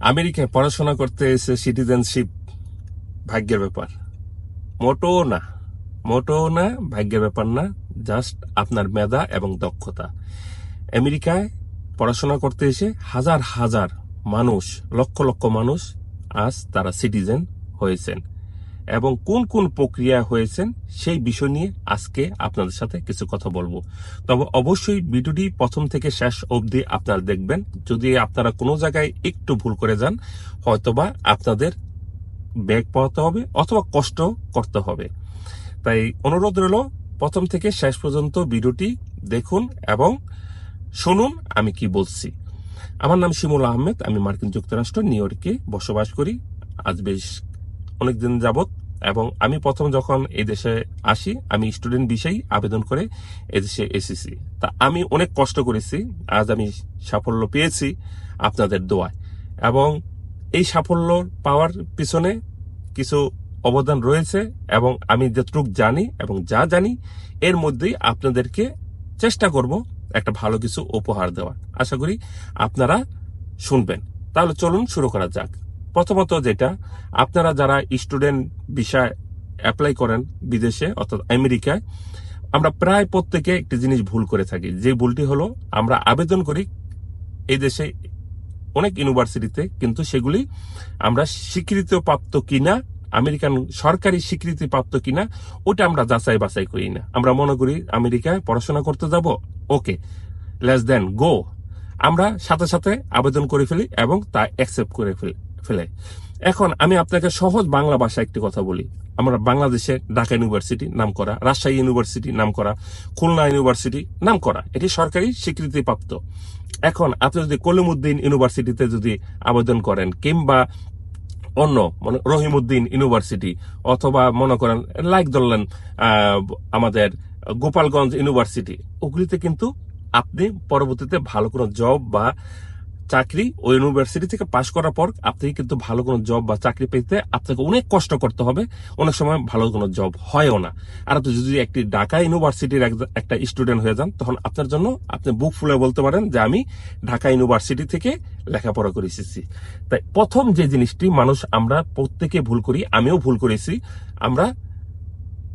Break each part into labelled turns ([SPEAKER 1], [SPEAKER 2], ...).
[SPEAKER 1] আমেরিকায় পড়াশোনা করতে এসে সিটিজেনশিপ ভাগ্যের ব্যাপার। মোটো না মোটো না, ভাগ্যের ব্যাপার না জাস্ট আপনার মেধা এবং দক্ষতা। আমেরিকায় পড়াশোনা করতে এসে হাজার হাজার মানুষ, লক্ষ লক্ষ মানুষ আজ তারা সিটিজেন হয়েছেন। এবং কোন কোন প্রক্রিয়া হয়েছেন সেই বিষয় নিয়ে আজকে আপনাদের সাথে কিছু কথা বলব। তবে অবশ্যই ভিডিওটি প্রথম থেকে শেষ অবধি আপনারা দেখবেন। যদি আপনারা কোনো জায়গায় একটু ভুল করে যান, হয়তোবা আপনাদের ব্যাগ পাওয়াতে হবে অথবা কষ্ট করতে হবে। তাই অনুরোধ রইল, প্রথম থেকে শেষ পর্যন্ত ভিডিওটি দেখুন এবং শুনুন আমি কি বলছি। আমার নাম শিমুল আহমেদ, আমি মার্কিন যুক্তরাষ্ট্র, নিউ ইয়র্কে বসবাস করি। আজ বেশ অনেকদিন যাবত এবং আমি প্রথম যখন এই দেশে আসি, আমি স্টুডেন্ট বিষয়েই আবেদন করে এদেশে এসেছি। তা আমি অনেক কষ্ট করেছি, আজ আমি সাফল্য পেয়েছি আপনাদের দোয়ায়। এবং এই সাফল্য পাওয়ার পিছনে কিছু অবদান রয়েছে এবং আমি যতটুকু জানি এবং যা জানি, এর মধ্যেই আপনাদেরকে চেষ্টা করব একটা ভালো কিছু উপহার দেওয়ার। আশা করি আপনারা শুনবেন। তাহলে চলুন শুরু করা যাক। প্রথমত যেটা, আপনারা যারা স্টুডেন্ট বিষয় অ্যাপ্লাই করেন বিদেশে, অর্থাৎ আমেরিকায়, আমরা প্রায় প্রত্যেকে একটি জিনিস ভুল করে থাকি। যে ভুলটি হলো, আমরা আবেদন করি এই দেশে অনেক ইউনিভার্সিটিতে, কিন্তু সেগুলি আমরা স্বীকৃতিপ্রাপ্ত কিনা, আমেরিকান সরকারি স্বীকৃতি স্বীকৃতিপ্রাপ্ত কিনা, ওটা আমরা যাচাই বাছাই করি না। আমরা মনে করি, আমেরিকায় পড়াশোনা করতে যাব, ওকে, লেস দেন গো। আমরা সাথে সাথে আবেদন করে ফেলি এবং তা অ্যাকসেপ্ট করে ফেল- ফেলে। এখন আমি আপনাকে সহজ বাংলা ভাষা একটি কথা বলি। আমরা বাংলাদেশে ঢাকা ইউনিভার্সিটি নাম করা রাজশাহী ইউনিভার্সিটি নাম করা খুলনা ইউনিভার্সিটি নাম করা এটি সরকারি স্বীকৃতিপ্রাপ্ত। এখন আপনি যদি কলিমুদ্দিন ইউনিভার্সিটিতে যদি আবেদন করেন কিংবা অন্য মানে রহিমউদ্দিন ইউনিভার্সিটি অথবা মনে করেন লাইক ধরলেন আমাদের গোপালগঞ্জ ইউনিভার্সিটি, ওগুলিতে কিন্তু আপনি পরবর্তীতে ভালো কোনো জব বা চাকরি ওই ইউনিভার্সিটি থেকে পাশ করার পর আপনি কিন্তু ভালো কোনো জব বা চাকরি পেতে আপনাকে অনেক কষ্ট করতে হবে। অনেক সময় ভালো কোনো জব হয়ও না। আর আপনি যদি একটি ঢাকা ইউনিভার্সিটির এক- একটা স্টুডেন্ট হয়ে যান, তখন আপনার জন্য আপনি বুক ফুলে বলতে পারেন যে আমি ঢাকা ইউনিভার্সিটি থেকে লেখাপড়া করে এসেছি। তাই প্রথম যে জিনিসটি মানুষ আমরা প্রত্যেকে ভুল করি, আমিও ভুল করেছি। আমরা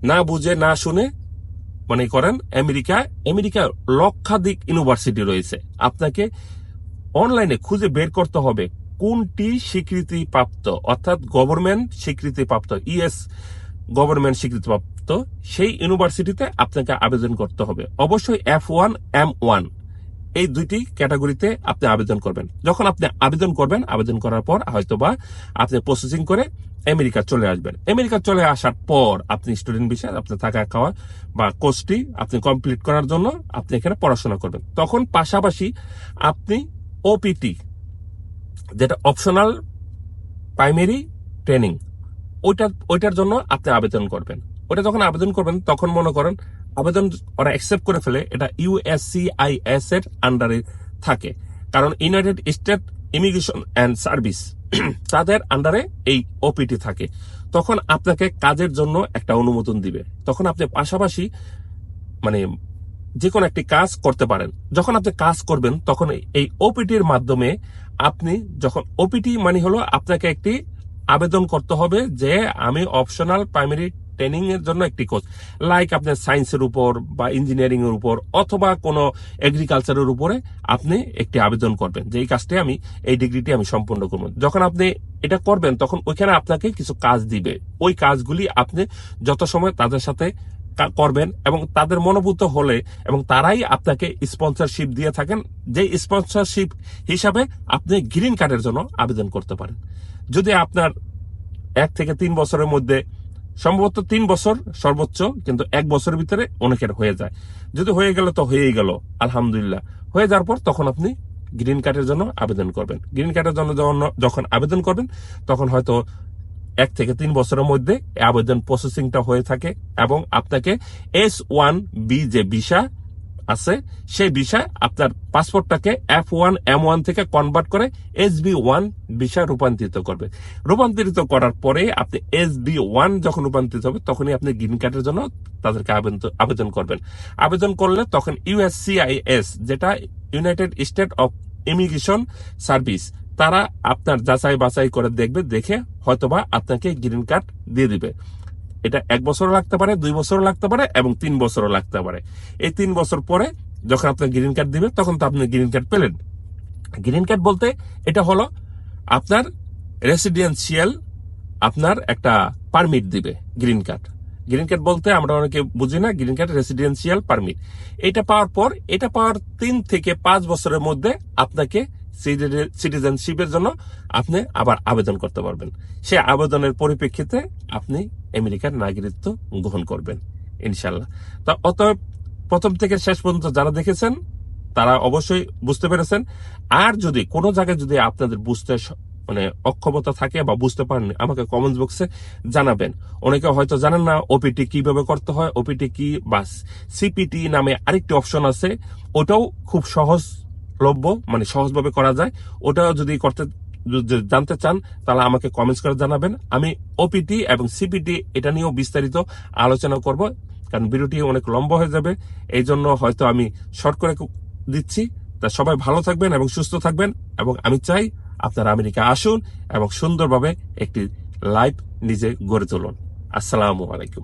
[SPEAKER 1] না বুঝে, না শুনে মনে করেন, আমেরিকা আমেরিকা লক্ষাধিক ইউনিভার্সিটি রয়েছে। আপনাকে অনলাইনে খুঁজে বের করতে হবে কোনটি স্বীকৃতি প্রাপ্ত অর্থাৎ গভর্নমেন্ট স্বীকৃতি প্রাপ্ত ইএস গভর্নমেন্ট স্বীকৃতিপ্রাপ্ত, সেই ইউনিভার্সিটিতে আপনাকে আবেদন করতে হবে। অবশ্যই এফ ওয়ান এম ওয়ান এই দুইটি ক্যাটাগরিতে আপনি আবেদন করবেন। যখন আপনি আবেদন করবেন, আবেদন করার পর হয়তোবা আপনি প্রসেসিং করে আমেরিকা চলে আসবেন। আমেরিকা চলে আসার পর আপনি স্টুডেন্ট বিষয়ে আপনি থাকা খাওয়া বা কোর্সটি আপনি কমপ্লিট করার জন্য আপনি এখানে পড়াশোনা করবেন। তখন পাশাপাশি আপনি ওপিটি যেটা অপশনাল প্রাইমারি ট্রেনিং ওইটা ওইটার জন্য আপনি আবেদন করবেন। ওটা যখন আবেদন করবেন, তখন মনে করেন আবেদন ওরা অ্যাকসেপ্ট করে ফেলে, এটা ইউএসসিআইএস এর আন্ডারে থাকে। কারণ United State immigration and service তাদের আন্ডারে এই ওপিটি থাকে। তখন আপনাকে কাজের জন্য একটা অনুমোদন দিবে। তখন আপনি পাশাপাশি মানে যে কোনো একটি কাজ করতে পারেন। যখন আপনি কাজ করবেন, তখন এই ওপিটির মাধ্যমে আপনি যখন ওপিটি মানে হলো আপনাকে একটি আবেদন করতে হবে যে আমি অপশনাল প্রাইমারি ট্রেনিং এর জন্য একটি কোর্স লাইক আপনার সায়েন্সের উপর বা ইঞ্জিনিয়ারিং এর উপর অথবা কোনো এগ্রিকালচারের উপরে আপনি একটি আবেদন করবেন যে এই কাজটি আমি, এই ডিগ্রিটি আমি সম্পন্ন করব। যখন আপনি এটা করবেন, তখন ওইখানে আপনাকে কিছু কাজ দিবে। ওই কাজগুলি আপনি যত সময় তাদের সাথে করবেন এবং তাদের মনোভূত হলে এবং তারাই আপনাকে স্পন্সরশিপ দিয়ে থাকেন, যে স্পন্সরশিপ হিসাবে আপনি গ্রিন কার্ডের জন্য আবেদন করতে পারেন। যদি আপনার এক থেকে তিন বছরের মধ্যে, সম্ভবত তিন বছর সর্বোচ্চ, কিন্তু এক বছরের ভিতরে অনেকের হয়ে যায়। যদি হয়ে গেল তো হয়েই গেল, আলহামদুলিল্লাহ। হয়ে যাওয়ার পর তখন আপনি গ্রিন কার্ডের জন্য আবেদন করবেন। গ্রিন কার্ডের জন্য যখন- আবেদন করবেন, তখন হয়তো এক থেকে তিন বছরের মধ্যে আবেদন প্রসেসিংটা হয়ে থাকে এবং আপনাকে এস ওয়ান বি যে ভিসা আছে, সেই ভিসা আপনার পাসপোর্টটাকে এফ ওয়ান এম ওয়ান থেকে কনভার্ট করে এস বি ওয়ান ভিসা রূপান্তরিত করবে। রূপান্তরিত করার পরে আপনি এস বি ওয়ান যখন রূপান্তরিত হবে, তখনই আপনি গ্রিন কার্ডের জন্য তাদেরকে আবেদন আবেদন করবেন। আবেদন করলে তখন ইউএসসিআইএস যেটা United State of immigration service তারা আপনার যাচাই বাছাই করে দেখবে, দেখে হয়তোবা আপনাকে গ্রিন কার্ড দিয়ে দিবে। এটা এক বছরও লাগতে পারে, দুই বছরও লাগতে পারে এবং তিন বছরও লাগতে পারে। এই তিন বছর পরে যখন আপনার গ্রিন কার্ড দিবে, তখন তো আপনি গ্রিন কার্ড পেলেন। গ্রিন কার্ড বলতে এটা হলো আপনার রেসিডেন্সিয়াল আপনার একটা পারমিট দিবে গ্রিন কার্ড গ্রিন কার্ড বলতে আমরা অনেকে বুঝি না গ্রিন কার্ড রেসিডেন্সিয়াল পারমিট এটা পাওয়ার পর, এটা পাওয়ার তিন থেকে পাঁচ বছরের মধ্যে আপনাকে সিটিজেনশিপের জন্য আপনি আবার আবেদন করতে পারবেন। সে আবেদনের পরিপ্রেক্ষিতে আপনি আমেরিকার নাগরিকত্ব গ্রহণ করবেন ইনশাল্লাহ তা অতএব প্রথম থেকে শেষ পর্যন্ত যারা দেখেছেন, তারা অবশ্যই বুঝতে পেরেছেন। আর যদি কোনো জায়গায় যদি আপনাদের বুঝতে মানে অক্ষমতা থাকে বা বুঝতে পারেন, আমাকে কমেন্ট বক্সে জানাবেন। অনেকে হয়তো জানেন না ওপিটি কীভাবে করতে হয় ওপিটি কি, বা সিপিটি নামে আরেকটি অপশন আছে। ওটাও খুব সহজলভ্য মানে সহজভাবে করা যায়। ওটাও যদি করতে জানতে চান, তাহলে আমাকে কমেন্টস করে জানাবেন। আমি ওপিটি এবং সিপিটি এটা নিয়েও বিস্তারিত আলোচনা করব, কারণ ভিডিওটি অনেক লম্বা হয়ে যাবে। এই জন্য হয়তো আমি শর্ট করে দিচ্ছি। তা সবাই ভালো থাকবেন এবং সুস্থ থাকবেন, এবং আমি চাই আপনারা আমেরিকা আসুন এবং সুন্দরভাবে একটি লাইফ নিজে গড়ে তুলুন। আসসালামু আলাইকুম।